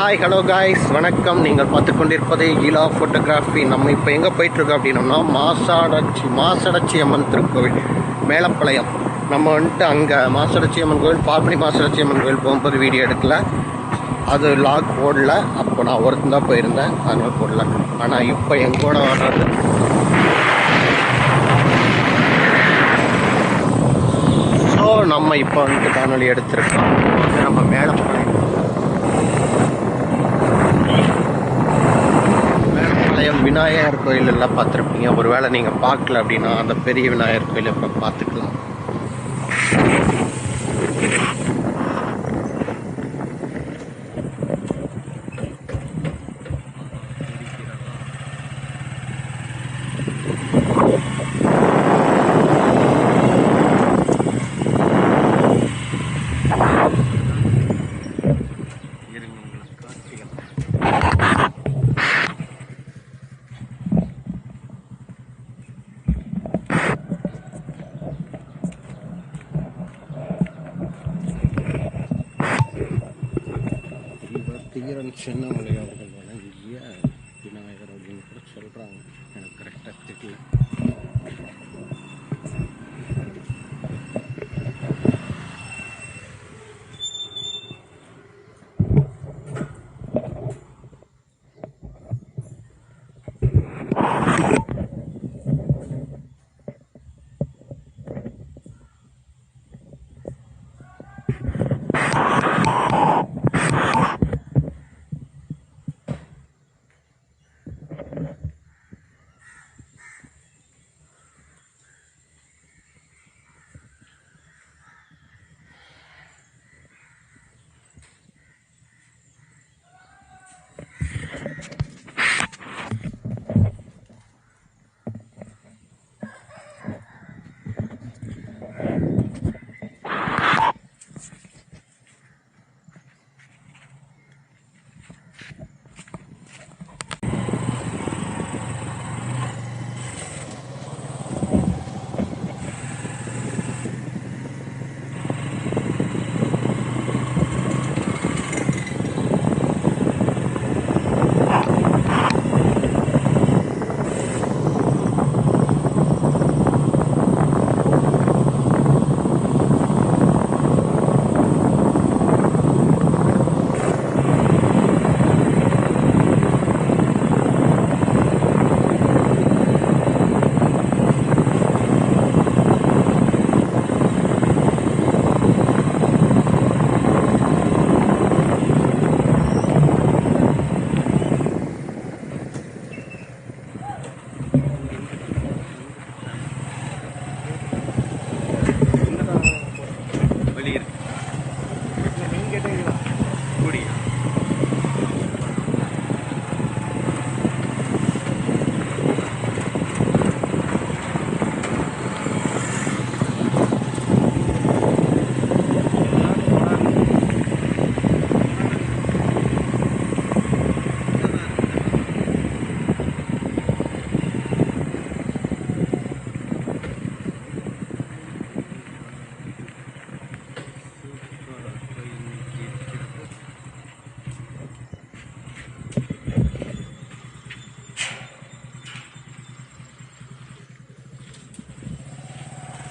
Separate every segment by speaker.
Speaker 1: Hi hello guys வணக்கம். நீங்கள் பார்த்து கொண்டிருப்பது ஈலா ஃபோட்டோகிராஃபி நம்ம இப்போ எங்கே போயிட்டுருக்கோம் அப்படின்னோம்னா மாசாடச்சி மாசடச்சி அம்மன் திருக்கோவில் மேலப்பாளையம். நம்ம வந்துட்டு அங்கே மாசடச்சி அம்மன் கோவில் பாப்பனி மாசடச்சி அம்மன் கோவில் போகும்போது வீடியோ எடுக்கல. அது லாக் போடல. அப்போ நான் ஒருத்தன் தான் போயிருந்தேன். அதனால் போடல. ஆனால் இப்போ எங்கூட வர்றது. ஸோ நம்ம இப்போ வந்துட்டு காணொலி எடுத்திருக்கோம். நம்ம மேலப்பாளையம். ஆலயம் விநாயகர் கோயில் எல்லாம் பார்த்துருப்பீங்க. ஒருவேளை நீங்கள் பார்க்கல அப்படின்னா அந்த பெரிய விநாயகர் கோயிலை இப்போ பார்த்துக்கலாம். You know. que te digo.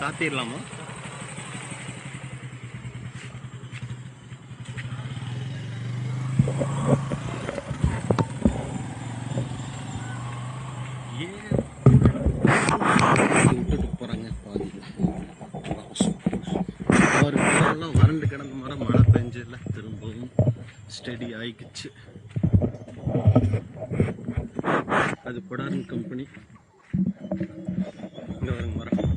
Speaker 1: சாத்திடலாமா விட்டுட்டு போறாங்க பாதி அவர் மரம்லாம் வறண்டு கிடந்த மரம் மழை பெஞ்சல திரும்பவும் ஸ்டடி ஆயிக்குச்சு அது பொடாரன் கம்பெனி. இங்க வருங்க மரம்.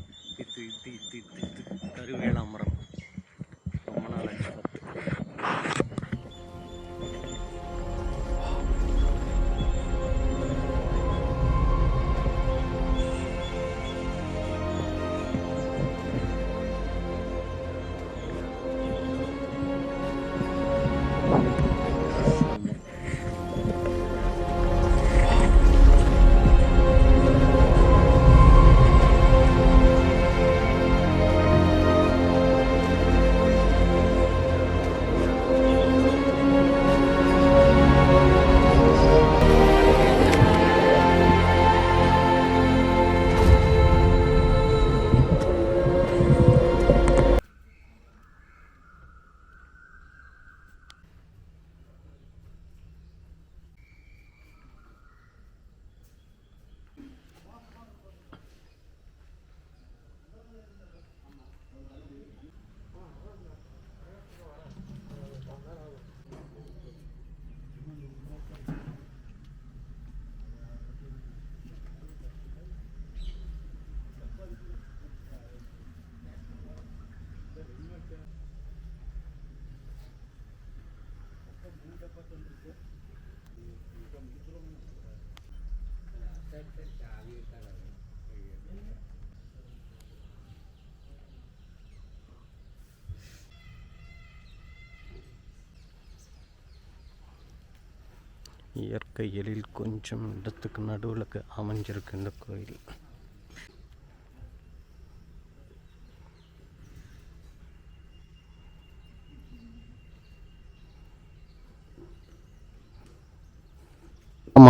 Speaker 1: இயற்கை எழில் கொஞ்சம் இடத்துக்கு நடுவில் அமைஞ்சிருக்கு இந்த கோயில்.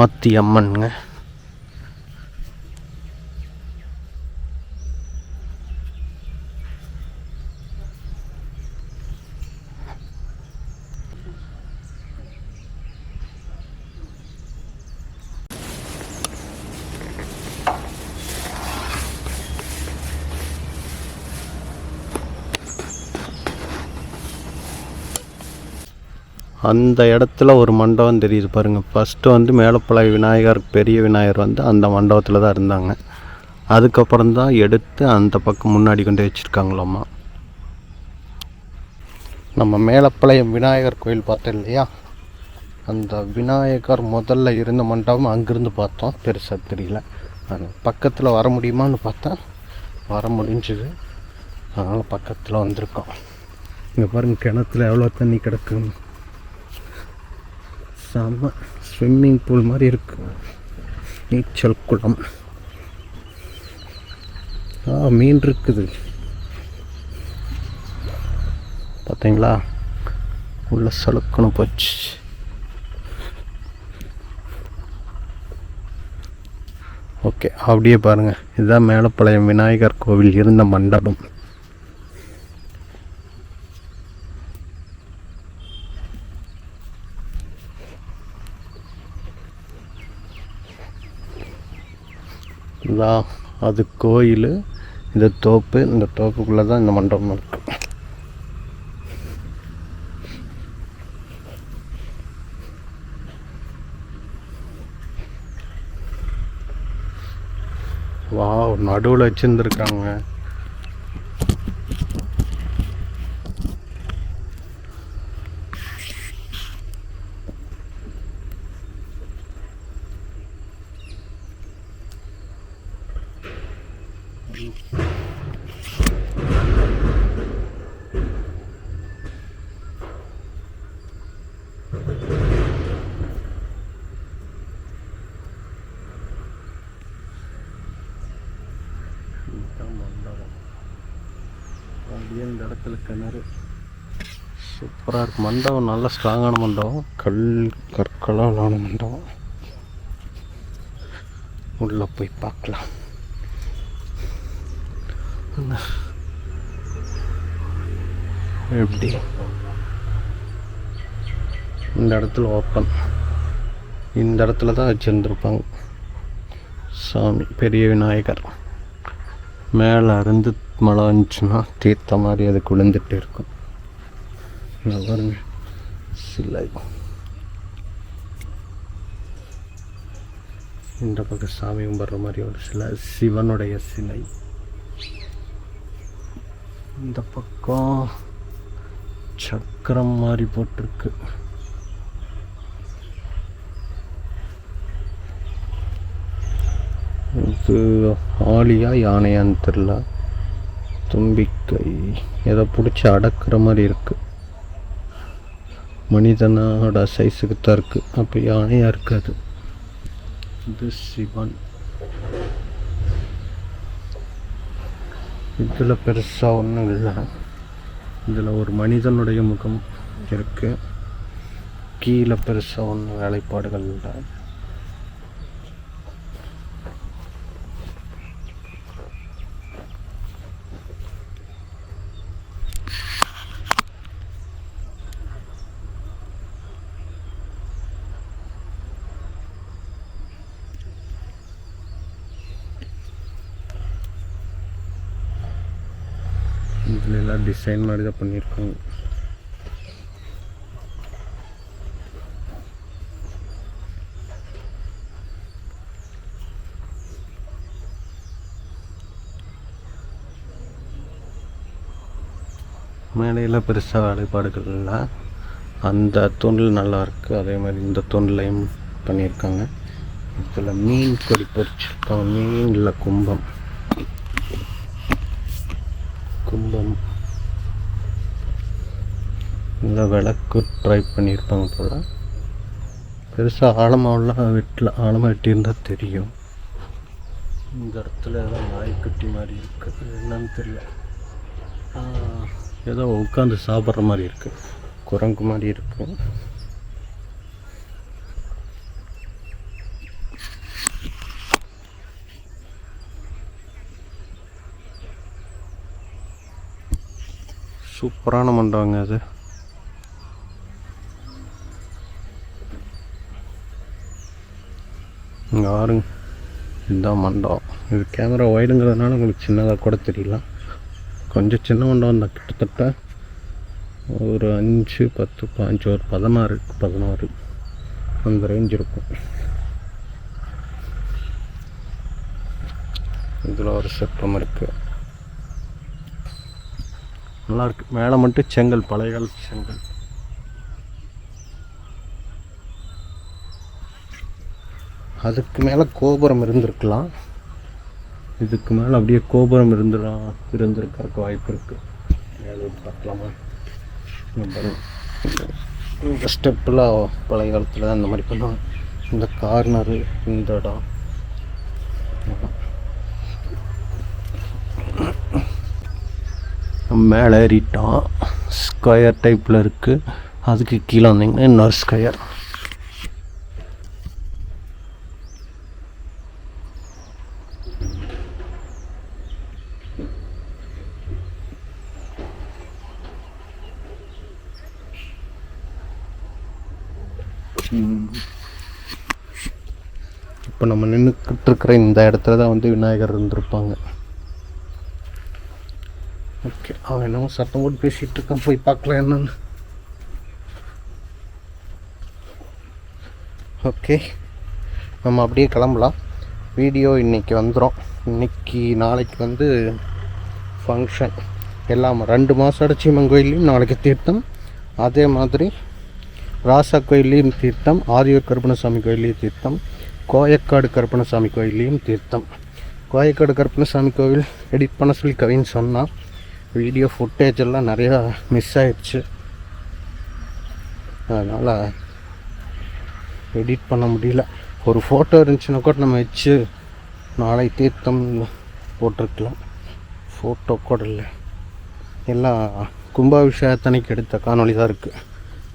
Speaker 1: மாத்தி அம்மனுங்க. அந்த இடத்துல ஒரு மண்டபம் தெரியுது பாருங்கள் ஃபஸ்ட்டு வந்து மேலப்பழ விநாயகர் பெரிய விநாயகர் வந்து அந்த மண்டபத்தில் தான் இருந்தாங்க. அதுக்கப்புறம் தான் எடுத்து அந்த பக்கம் முன்னாடி கொண்டு வச்சுருக்காங்களாம்மா. நம்ம மேலப்பாளையம் விநாயகர் கோயில் பார்த்தோம் இல்லையா? அந்த விநாயகர் முதல்ல இருந்த மண்டபம் அங்கேருந்து பார்த்தோம். பெருசாக தெரியல. அது பக்கத்தில் வர முடியுமான்னு பார்த்தா வர முடிஞ்சுது. அதனால் பக்கத்தில் வந்திருக்கோம். இங்கே பாருங்கள் கிணத்துல எவ்வளோ தண்ணி கிடக்குன்னு செம்ம ஸ்விம்மிங் பூல் மாதிரி இருக்கு. நீச்சல் குளம். ஆ மீன் இருக்குது. பார்த்தீங்களா உள்ள சலுக்கணும் போச்சு. ஓகே அப்படியே பாருங்கள் இதுதான் மேலப்பாளையம் விநாயகர் கோவில் இருந்த மண்டபம். இதான் அது கோயில் இந்த தோப்பு இந்த தோப்புக்குள்ளே தான் இந்த மண்டபம் இருக்கு. வா நடுவில் வச்சுருந்துருக்காங்க. அப்படியே இந்த இடத்துல கிணறு சூப்பராக இருக்கு மண்டபம் நல்ல ஸ்ட்ராங்கான மண்டபம். கல் கற்களால் ஆன மண்டபம். உள்ளே போய் பார்க்கலாம். எப்படி? இந்த இடத்துல ஓப்பன் இந்த இடத்துல தான் வச்சுருந்துருப்பாங்க. சாமி பெரிய விநாயகர். மேலே இருந்து மழை வந்துச்சுன்னா தீர்த்த மாதிரி அது குளிர்ந்துட்டு இருக்கும். இங்க பாருங்க சிலை. இந்த பக்கம் சாமி கும்பிட்ற மாதிரி ஒரு சிலை சிவனுடைய சிலை. இந்த பக்கம் சக்கரம் மாதிரி போட்டிருக்கு. இது ஆலியா யானையான்னு தெரில. தும்பிக்கை. எதை பிடிச்சி அடக்கிற மாதிரி இருக்குது மனிதனோட சைஸுக்கு தான் இருக்குது அப்போ யானையாக இருக்காது. இது சிவன். இதில் பெருசாக ஒன்றும் இல்லை. இதில் ஒரு மனிதனுடைய முகம் இருக்கு. கீழே பெருசாக ஒன்றும் வேலைப்பாடுகள் இல்லை. நல்லா டிசைன் மாதிரி தான் பண்ணியிருக்காங்க. மேடையில் பெருசாக வேலைப்பாடுகள் இல்லை அந்த தூண்டில் நல்லா அதே மாதிரி இந்த தூண்டிலையும் பண்ணியிருக்காங்க. இதில் மீன் கொடி மீன் மீனில் கும்பம். கும்பம். இந்த விளக்கு ட்ரை பண்ணியிருப்பாங்க போல். பெருசாக ஆழமாவெல்லாம் வெட்டில் ஆழமாக வெட்டியிருந்தால் தெரியும். இந்த இடத்துல ஏதோ நாய்க்குட்டி மாதிரி இருக்குது என்னன்னு தெரியல. ஏதோ உட்காந்து சாப்பிட்ற மாதிரி இருக்குது குரங்கு மாதிரி இருக்குது சூப்பரான மண்டபங்க அது. பாருங்க இதுதான் மண்டபம். இது கேமரா ஒய்டுங்கிறதுனால உங்களுக்கு சின்னதாக கூட தெரியல. கொஞ்சம் சின்ன மண்டபம் தான். கிட்டத்தட்ட ஒரு அஞ்சு பத்து பாஞ்சு ஒரு பதினாறு பதினாறு அந்த ரேஞ்ச் இருக்கும். இதில் ஒரு சிற்பம் இருக்குது நல்லாயிருக்கு மேலே மட்டும் செங்கல் பழைய காலத்து செங்கல். அதுக்கு மேலே கோபுரம் இருந்திருக்கலாம். இதுக்கு மேலே அப்படியே கோபுரம் இருந்துடலாம் இருந்திருக்கிறதுக்கு வாய்ப்பு இருக்குது மேலே பார்க்கலாமா? இந்த ஸ்டெப்பெலாம் பழைய காலத்தில் தான் இந்த மாதிரி பண்ணுவாங்க. இந்த கார்னரு இந்த இடம். மேலே ஏறிட்டோம். ஸ்கொயர் டைப்பில் இருக்குது அதுக்கு கீழே வந்தீங்கன்னா இன்னொரு ஸ்கொயர் இப்போ நம்ம நின்றுக்கிட்டு இருக்கிற இந்த இடத்துல தான் வந்து விநாயகர் இருந்திருப்பாங்க. ஓகே அவன் என்னமோ சத்தம் போட்டு பேசிகிட்டு இருக்கான். போய் பார்க்கலாம் என்னன்னு. ஓகே நம்ம அப்படியே கிளம்பலாம். வீடியோ இன்னைக்கு வந்துடும் இன்னைக்கு நாளைக்கு வந்து ஃபங்க்ஷன் எல்லாம் ரெண்டு மாதம் அடைச்சிமன் கோயிலையும் நாளைக்கு தீர்த்தம். அதே மாதிரி ராசா கோயிலையும் தீர்த்தம் ஆதியூர் கருப்பணசாமி கோயிலையும் தீர்த்தம். கோயக்காடு கருப்பணசாமி கோயிலையும் தீர்த்தம். கோயக்காடு கருப்பணசாமி கோவில் எடிட் பண்ண சொல்லி கவின்னு சொன்னான் வீடியோ ஃபுட்டேஜ் எல்லாம் நிறையா மிஸ் ஆயிடுச்சு. அதனால் எடிட் பண்ண முடியல. ஒரு ஃபோட்டோ இருந்துச்சுன்னா கூட நம்ம வச்சு நாளை தீர்த்தம் போட்டிருக்கலாம். ஃபோட்டோ கூட இல்லை. எல்லாம் கும்பாபிஷேகத்தனைக்கு எடுத்த காணொளி தான் இருக்குது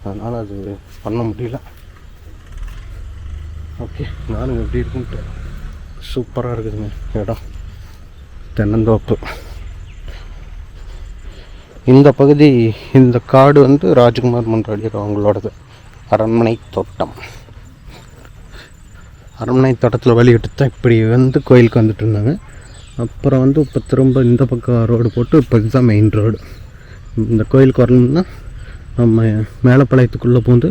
Speaker 1: அதனால் அது பண்ண முடியல. ஓகே நானும் எப்படி இருக்குன்ட்டு சூப்பராக இருக்குதுங்க இடம். தென்னந்தோப்பு. இந்த பகுதி இந்த காடு வந்து ராஜ்குமார் மன்றாடியர் அவங்களோடது. அரண்மனை தோட்டம். அரண்மனை தோட்டத்தில் வழி எடுத்து தான் இப்படி வந்து கோயிலுக்கு வந்துட்டு இருந்தாங்க. அப்புறம் வந்து இப்போ திரும்ப இந்த பக்கம் ரோடு போட்டு இப்போ இதுதான் மெயின் ரோடு இந்த கோயிலுக்கு வரணும்னா நம்ம மேலப்பாளையத்துக்குள்ளே பூந்து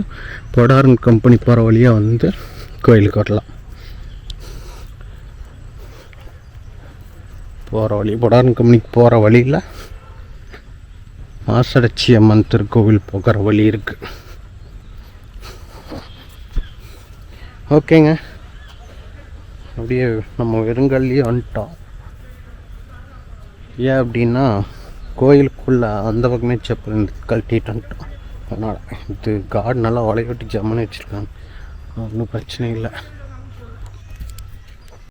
Speaker 1: பொடாரன் கம்பெனி போகிற வழியாக வந்து கோயிலுக்கு வரலாம். போகிற வழி பொடாரன் கம்பெனிக்கு போகிற வழியில் மாசடச்சி அம்மன் திருக்கோவில் போகிற வழி இருக்குது ஓகேங்க. அப்படியே நம்ம வெறுங்கல்லையே வந்துட்டோம். ஏன் அப்படின்னா கோயிலுக்குள்ளே அந்த பக்கமே செப்பல் கழட்டிட்டு வந்துட்டோம். அதனால் இது கார்டு நல்லா வளையொட்டி ஜம்முன்னு வச்சுருக்காங்க. ஒன்றும் பிரச்சனை இல்லை.